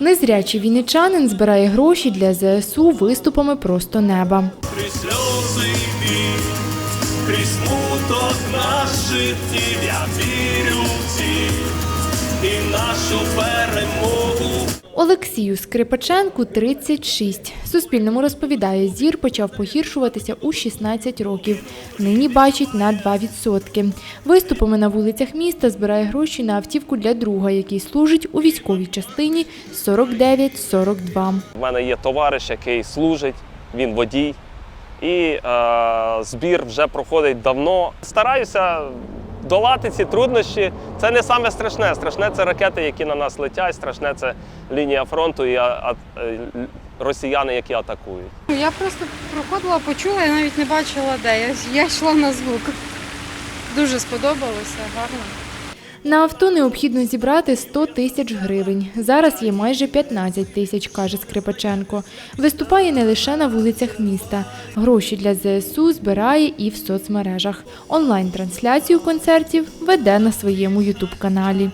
Незрячий вінничанин збирає гроші для ЗСУ виступами просто неба. сльози крізь смуток наш житті, я вірю Олексію Скрипаченку 36. Суспільному розповідає, зір почав погіршуватися у 16 років. Нині бачить на 2%. Виступами на вулицях міста збирає гроші на автівку для друга, який служить у військовій частині 49-42. У мене є товариш, який служить, він водій. І е, збір вже проходить давно. Стараюся долати ці труднощі. Це не саме страшне. Страшне це ракети, які на нас летять, страшне це лінія фронту і а, а, е, росіяни, які атакують. Я просто проходила, почула, я навіть не бачила де. Я, я йшла на звук. Дуже сподобалося, гарно. На авто необхідно зібрати 100 тисяч гривень. Зараз є майже 15 тисяч, каже Скрипаченко. Виступає не лише на вулицях міста. Гроші для ЗСУ збирає і в соцмережах. Онлайн-трансляцію концертів веде на своєму ютуб-каналі.